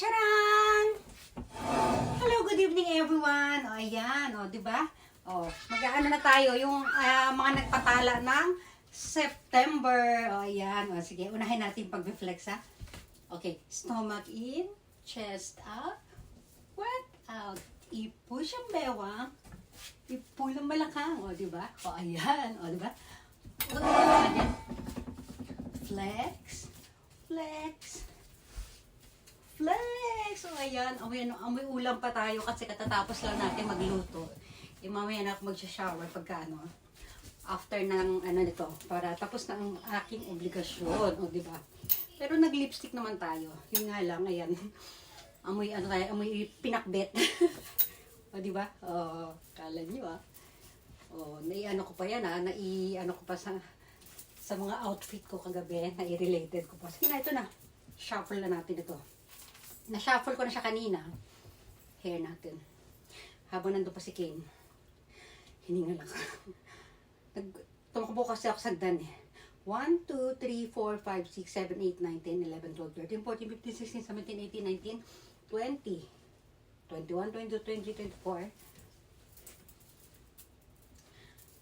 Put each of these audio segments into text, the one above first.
Charan! Hello, good evening everyone. O, ayan, o, di ba? O, mag-ano na tayo, yung ah, mga nagpatala ng September. O, ayan. O, sige, unahin natin pag-reflex, ha? Okay, stomach in, chest out, breath out. I-push ang bewang, i-pull ang balakang. O, di ba? O, ayan. O, di ba? Unahin natin. Flex, flex, Flex! So, ayan. Amoy, ano, amoy ulam pa tayo kasi katatapos lang natin magluto. E, mamaya na ako mag-shower pagka ano, after ng ano nito, para tapos na ang aking obligasyon, o di ba? Pero nag-lipstick naman tayo. Yun nga lang, ayan. Amoy ano tayo, amoy pinakbet. o di ba? O, kala nyo ah. O, nai-ano ko pa yan ah, nai-ano ko pa sa sa mga outfit ko kagabi, nai-related ko pa. Sige na, ito na. Shuffle na natin ito. Na-shuffle ko na siya kanina. Hair natin. Habang nandun pa si Kane. Hininga lang. Nag, tumakbo kasi ako sa dan eh. 1, 2, 3, 4, 5, 6, 7, 8, 9, 10, 11, 12, 13, 14, 15, 16, 17, 18, 19, 20, 21, 22, 23, 24,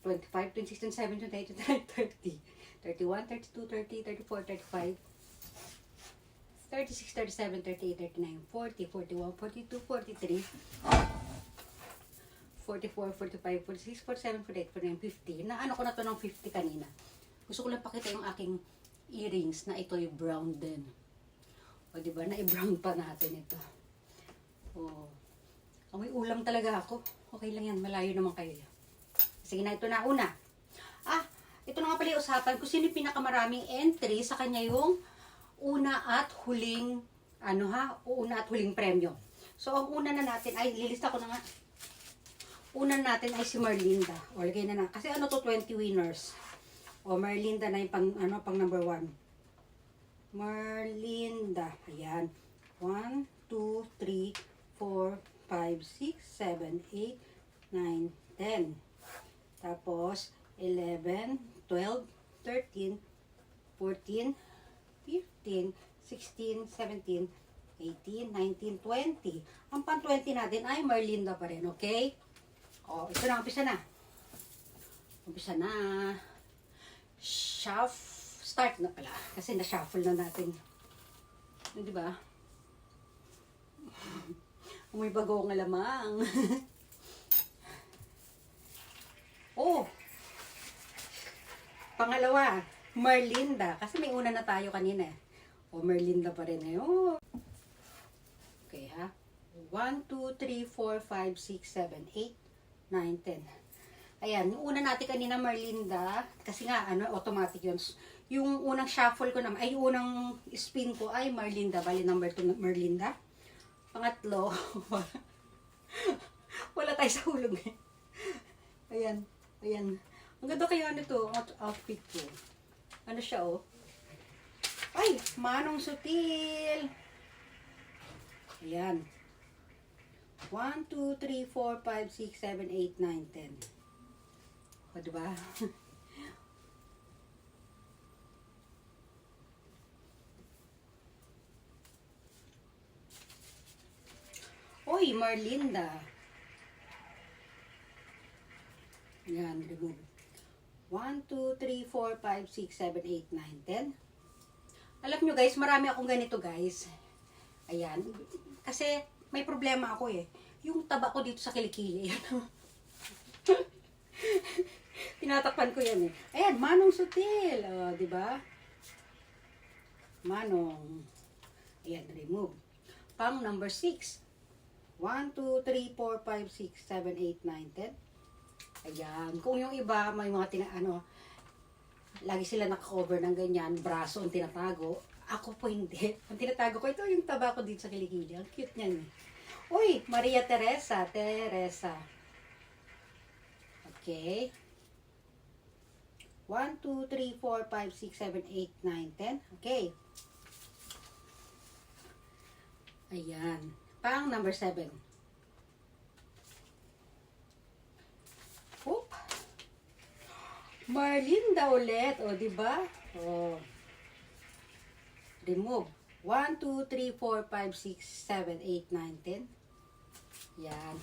25, 26, 27, 28, 29, 30, 31, 32, 30, 34, 35, 36, 37, 38, 39, 40, 41, 42, 43, 44, 45, 46, 47, 48, 49, 50. Na ano ko na to ng 50 kanina. Gusto ko lang pakita yung aking earrings na ito yung brown din. O di ba na i-brown pa natin ito. O. Amoy ulam talaga ako. Okay lang yan, malayo naman kayo. Sige na, ito na una. Ah, ito na nga pala yung usapan kung sino yung pinakamaraming entry sa kanya yung una at huling, ano ha, una at huling premyo. So, ang una na natin, ay, lilista ko na nga. Una natin ay si Marlinda. O, lagay na na. Kasi ano to, 20 winners. O, Marlinda na yung pang, ano, pang number 1. Marlinda. Ayan. 1, 2, 3, 4, 5, 6, 7, 8, 9, 10. Tapos, 11, 12, 13, 14, 15, 16, 17, 18, 19, 20. Ang pang 20 natin ay Marlinda pa rin, okay? O, ito na, umpisa na. Umpisa na. Shuff, start na pala. Kasi na-shuffle na natin. Yun, Di ba? May bagong alamang. oh! Pangalawa, Merlinda. Kasi may una na tayo kanina. Eh. O, Merlinda pa rin ngayon. Okay, ha? 1, 2, 3, 4, 5, 6, 7, 8, 9, 10. Ayan, yung una natin kanina, Merlinda, kasi nga, ano, automatic yun. Yung unang shuffle ko naman, ay, unang spin ko ay Merlinda. Bali, number 2, Merlinda. Pangatlo, wala tayo sa hulog eh. Ayan, ayan. Ang ganda kaya nito, out- outfit ko. Ano siya, oh? Ay, manong sutil. Ayan. 1, 2, 3, 4, 5, 6, 7, 8, 9, 10. O, diba? Uy, Marlinda. Yan, remove. 1, 2, 3, 4, 5, 6, 7, 8, 9, 10. Alam nyo guys, marami akong ganito guys. Ayan. Kasi may problema ako eh. Yung taba ko dito sa kilikili. Tinatakpan ko yan eh. Ayan, Manong Sutil. O, di ba? Manong. Ayan, remove. Pang number 6. 1, 2, 3, 4, 5, 6, 7, 8, 9, 10. Ayan. Kung yung iba, may mga tina, ano, lagi sila nakakover ng ganyan, braso ang tinatago. Ako po hindi. Ang tinatago ko, ito yung taba ko dito sa kilikili. Ang cute niyan eh. Uy, Maria Teresa. Teresa. Okay. 1, 2, 3, 4, 5, 6, 7, 8, 9, 10. Okay. Ayan. Pang number 7. Marlinda ulit. O, di ba? O. Remove. 1, 2, 3, 4, 5, 6, 7, 8, 9, 10. Yan.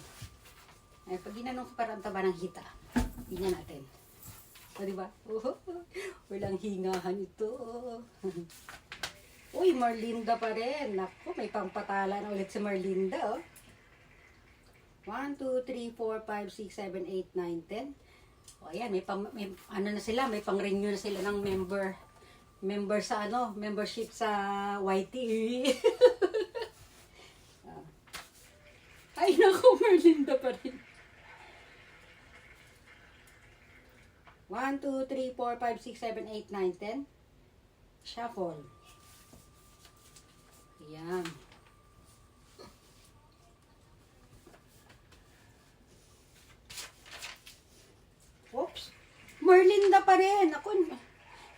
Ay, pag ginanong ko parang taba ng hita. Tingnan natin. O, di ba? Oh, walang hingahan ito. Uy, Marlinda pa rin. Naku, may pangpatala na ulit si Marlinda, oh. 1, 2, 3, 4, 5, 6, 7, 8, 9, 10. O, ayan, may, pang, may ano na sila, may pang-renew na sila ng member member sa ano, membership sa YT. Ah. Ay, naku, Merlinda pa rin. 1, 2, 3, 4, 5, 6, 7, 8, 9, 10. Shuffle. Ayan. Merlinda pa rin. Ako,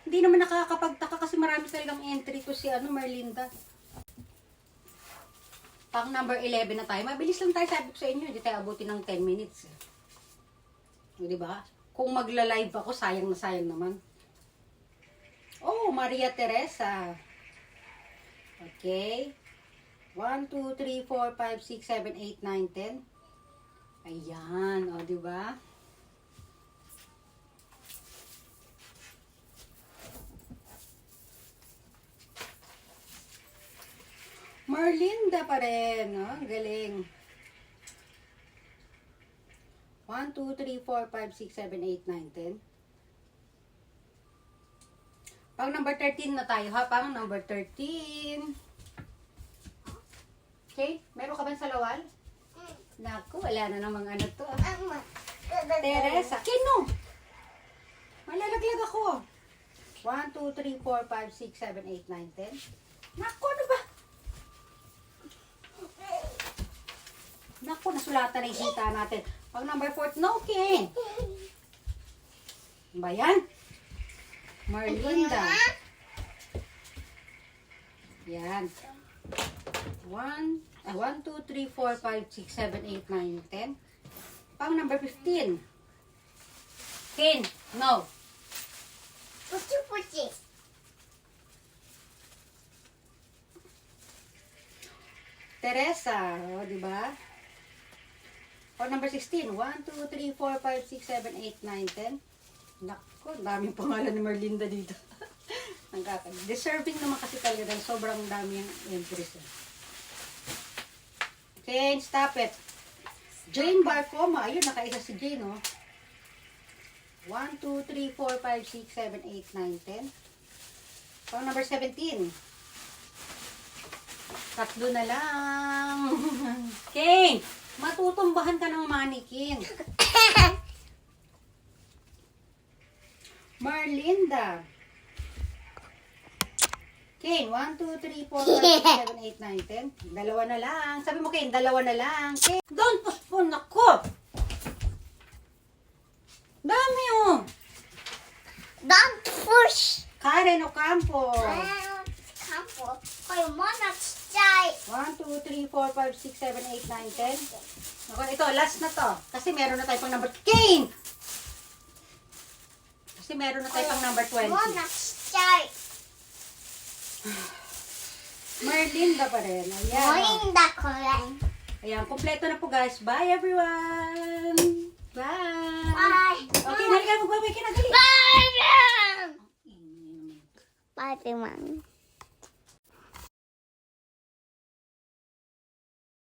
hindi naman nakakapagtaka kasi marami talagang entry ko si ano, Merlinda. Pang number 11 na tayo. Mabilis lang tayo sabi ko sa inyo. Hindi tayo abutin ng 10 minutes. O, di ba? Kung magla-live ako, sayang na sayang naman. Oh, Maria Teresa. Okay. 1, 2, 3, 4, 5, 6, 7, 8, 9, 10. Ayan. O, di Marlinda pa rin. Oh, ang galing. 1, 2, 3, 4, 5, 6, 7, 8, 9, 10. Pang number 13 na tayo ha. Pang number 13. Okay? Meron ka ba sa lawal? Naku, wala na namang ano to. ah. Teresa. Kino? Malalaglag ako. 1, 2, 3, 4, 5, 6, 7, 8, 9, 10. Naku, ano ba? Naku, nasulatan na yung natin. Pag number 4, no, Ken. Ano Ba yan? Marlinda. Yan. 1, ah, 1, 2, 3, 4, 5, 6, 7, 8, 9, 10. Pang number 15. Ken, no. Puchi puchi. Teresa, o, di ba? O, number 16. 1, 2, 3, 4, 5, 6, 7, 8, 9, 10. Naku, ang daming pangalan ni Merlinda dito. ang kakag. Deserving naman kasi talaga sobrang dami yung entries. Okay, stop it. Jane Barcoma. Ayun, nakaisa si Jane, oh. 1, 2, 3, 4, 5, 6, 7, 8, 9, 10. Pang number 17. Tatlo na lang. Kane, matutumbahan ka ng mannequin. Marlinda. Kane, 1, 2, 3, 4, 5, 6, 7, 8, 9, 10. Dalawa na lang. Sabi mo, Kane, dalawa na lang. Kane, don't postpone ako. Dami oh. Don't push. Karen Ocampo. Meron kampo. Kayo mo na chay. 1, 2, 3, 4, 5, 6, 7, 8, 9, 10. Ako, ito, last na to. Kasi meron na tayo pang number... Kane! Kasi meron na tayo pang number 20. Mo na chay. Merlinda pa rin. Ayan. Moinda ko lang. Ayan, kompleto na po guys. Bye everyone! Bye! Bye. Okay, halika, magbabay ka na. Dali! Bye. Bye, man.